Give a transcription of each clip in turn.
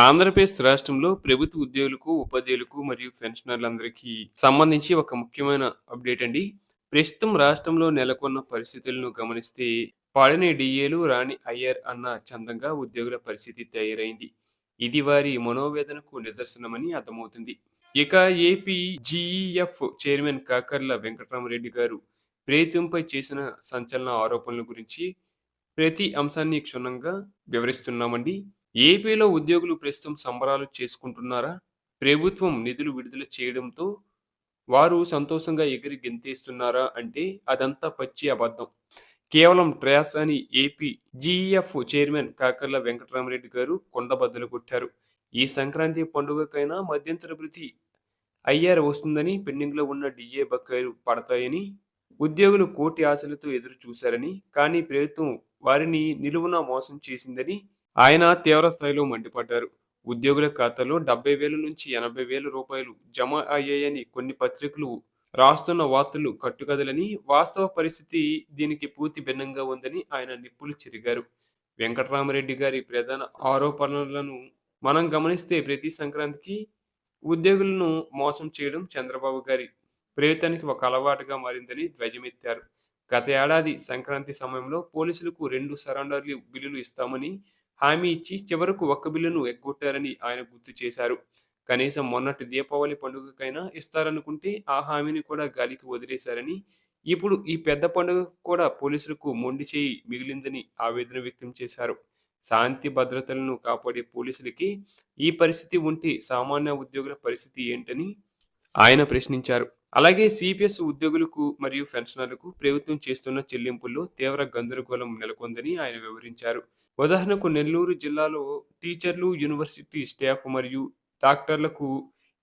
ఆంధ్రప్రదేశ్ రాష్ట్రంలో ప్రభుత్వ ఉద్యోగులకు, ఉపాధ్యాయులకు మరియు పెన్షనర్లందరికీ సంబంధించి ఒక ముఖ్యమైన అప్డేట్ అండి. ప్రస్తుతం రాష్ట్రంలో నెలకొన్న పరిస్థితులను గమనిస్తే పాడని డిఏలు రాణి అయ్యర్ అన్న చందంగా ఉద్యోగుల పరిస్థితి తయారైంది. ఇది వారి మనోవేదనకు నిదర్శనమని అర్థమవుతుంది. ఇక AP GEF chairman Kakarla Venkataramareddy గారు ప్రేతంపై చేసిన సంచలన ఆరోపణల గురించి ప్రతి అంశాన్ని క్షుణ్ణంగా వివరిస్తున్నామండి. ఏపీలో ఉద్యోగులు ప్రస్తుతం సంబరాలు చేసుకుంటున్నారా? ప్రభుత్వం నిధులు విడుదల చేయడంతో వారు సంతోషంగా ఎగిరి గెంతేస్తున్నారా అంటే అదంతా పచ్చి అబద్ధం. కేవలం ట్రాష్ అని AP GEF chairman Kakarla Venkataramareddy గారు కొండబద్దలు కొట్టారు. ఈ సంక్రాంతి పండుగకైనా మధ్యంతర భృతి ఐఆర్ వస్తుందని, పెండింగ్లో ఉన్న డిఏ బకాయిలు పడతాయని ఉద్యోగులు కోటి ఆశలతో ఎదురు చూశారని, కానీ ప్రభుత్వం వారిని నిలువున మోసం చేసిందని ఆయన తీవ్ర స్థాయిలో మండిపడ్డారు. ఉద్యోగుల ఖాతాలో డెబ్బై వేల నుంచి ఎనభై వేల రూపాయలు జమ అయ్యాయని కొన్ని పత్రికలు రాస్తున్న వార్తలు కట్టుకదలని వాస్తవ పరిస్థితి దీనికి పూర్తి భిన్నంగా ఉందని ఆయన నిప్పులు చెరిగారు. వెంకటరామరెడ్డి గారి ప్రధాన ఆరోపణలను మనం గమనిస్తే ప్రతి సంక్రాంతికి ఉద్యోగులను మోసం చేయడం చంద్రబాబు గారి ప్రేతానికి ఒక అలవాటుగా మారిందని ధ్వజమెత్తారు. గత ఏడాది సంక్రాంతి సమయంలో పోలీసులకు రెండు సరెండర్లు బిల్లులు ఇస్తామని హామీ ఇచ్చి చివరకు ఒక్క బిల్లును ఎగ్గొట్టారని ఆయన గుర్తు చేశారు. కనీసం మొన్నటి దీపావళి పండుగకైనా ఇస్తారనుకుంటే ఆ హామీని కూడా గాలికి వదిలేశారని, ఇప్పుడు ఈ పెద్ద పండుగ కూడా పోలీసులకు మొండి చేయి మిగిలిందని ఆవేదన వ్యక్తం చేశారు. శాంతి భద్రతలను కాపాడే పోలీసులకి ఈ పరిస్థితి ఉంటే సామాన్య ఉద్యోగుల పరిస్థితి ఏంటని ఆయన ప్రశ్నించారు. అలాగే సిపిఎస్ ఉద్యోగులకు మరియు పెన్షనర్లకు ప్రభుత్వం చేస్తున్న చెల్లింపుల్లో తీవ్ర గందరగోళం నెలకొందని ఆయన వివరించారు. ఉదాహరణకు నెల్లూరు జిల్లాలో టీచర్లు, యూనివర్సిటీ స్టాఫ్ మరియు డాక్టర్లకు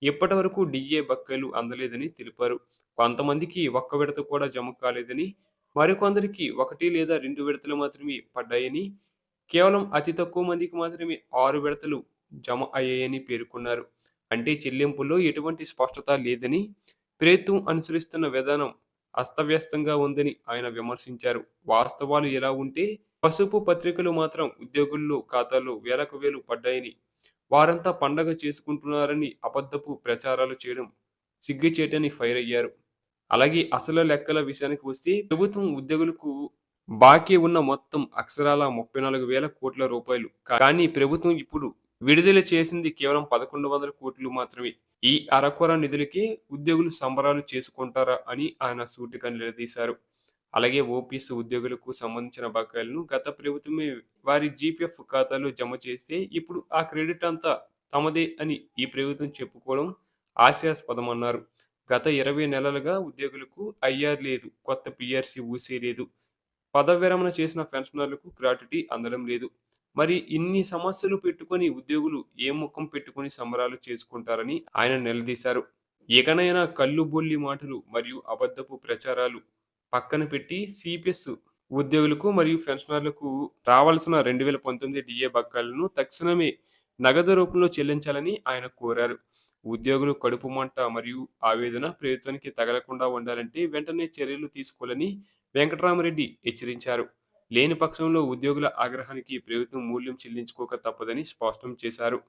ఇప్పటివరకు డిఏ బక్కలు అందలేదని తెలిపారు. కొంతమందికి ఒక్క విడత కూడా జమ కాలేదని, మరికొందరికి ఒకటి లేదా రెండు విడతలు మాత్రమే పడ్డాయని, కేవలం అతి తక్కువ మందికి మాత్రమే ఆరు విడతలు జమ అయ్యాయని పేర్కొన్నారు. అంటే చెల్లింపుల్లో ఎటువంటి స్పష్టత లేదని, ప్రభుత్వం అనుసరిస్తున్న విధానం అస్తవ్యస్తంగా ఉందని ఆయన విమర్శించారు. వాస్తవాలు ఎలా ఉంటే పసుపు పత్రికలు మాత్రం ఉద్యోగుల్లో ఖాతాల్లో వేలకు వేలు పడ్డాయని, వారంతా పండగ చేసుకుంటున్నారని అబద్ధపు ప్రచారాలు చేయడం సిగ్గుచేటని ఫైర్ అయ్యారు. అలాగే అసలు లెక్కల విషయానికి వస్తే ప్రభుత్వం ఉద్యోగులకు బాకీ ఉన్న మొత్తం అక్షరాల ముప్పై నాలుగు వేల కోట్ల రూపాయలు. కానీ ప్రభుత్వం ఇప్పుడు విడుదల చేసింది కేవలం పదకొండు వందల కోట్లు మాత్రమే. ఈ అరకొర నిధులకే ఉద్యోగులు సంబరాలు చేసుకుంటారా అని ఆయన సూటిగా నిలదీశారు. అలాగే ఓపీఎస్ ఉద్యోగులకు సంబంధించిన బకాయిలను గత ప్రభుత్వమే వారి జీపీఎఫ్ ఖాతాలో జమ చేస్తే ఇప్పుడు ఆ క్రెడిట్ అంతా తమదే అని ఈ ప్రభుత్వం చెప్పుకోవడం హాస్యాస్పదమన్నారు. గత ఇరవై నెలలుగా ఉద్యోగులకు ఐఆర్ లేదు, కొత్త పిఆర్సీ ఊసే లేదు, పదవిరమణ విరమణ చేసిన పెన్షనర్లకు గ్రాట్యుటీ అందడం లేదు. మరి ఇన్ని సమస్యలు పెట్టుకొని ఉద్యోగులు ఏ ముఖం పెట్టుకొని సంబరాలు చేసుకుంటారని ఆయన నిలదీశారు. ఇకనైనా కల్లుబొల్లి మాటలు మరియు అబద్ధపు ప్రచారాలు పక్కన పెట్టి సిపిఎస్ ఉద్యోగులకు మరియు పెన్షనర్లకు రావాల్సిన రెండు వేల పంతొమ్మిది డిఏ బకాయిలను తక్షణమే నగదు రూపంలో చెల్లించాలని ఆయన కోరారు. ఉద్యోగులు కడుపు మంట మరియు ఆవేదన ప్రభుత్వానికి తగలకుండా ఉండాలంటే వెంటనే చర్యలు తీసుకోవాలని వెంకటరామరెడ్డి హెచ్చరించారు. లేని పక్షంలో ఉద్యోగుల ఆగ్రహానికి ప్రభుత్వం మూల్యం చెల్లించుకోక తప్పదని స్పష్టం చేశారు.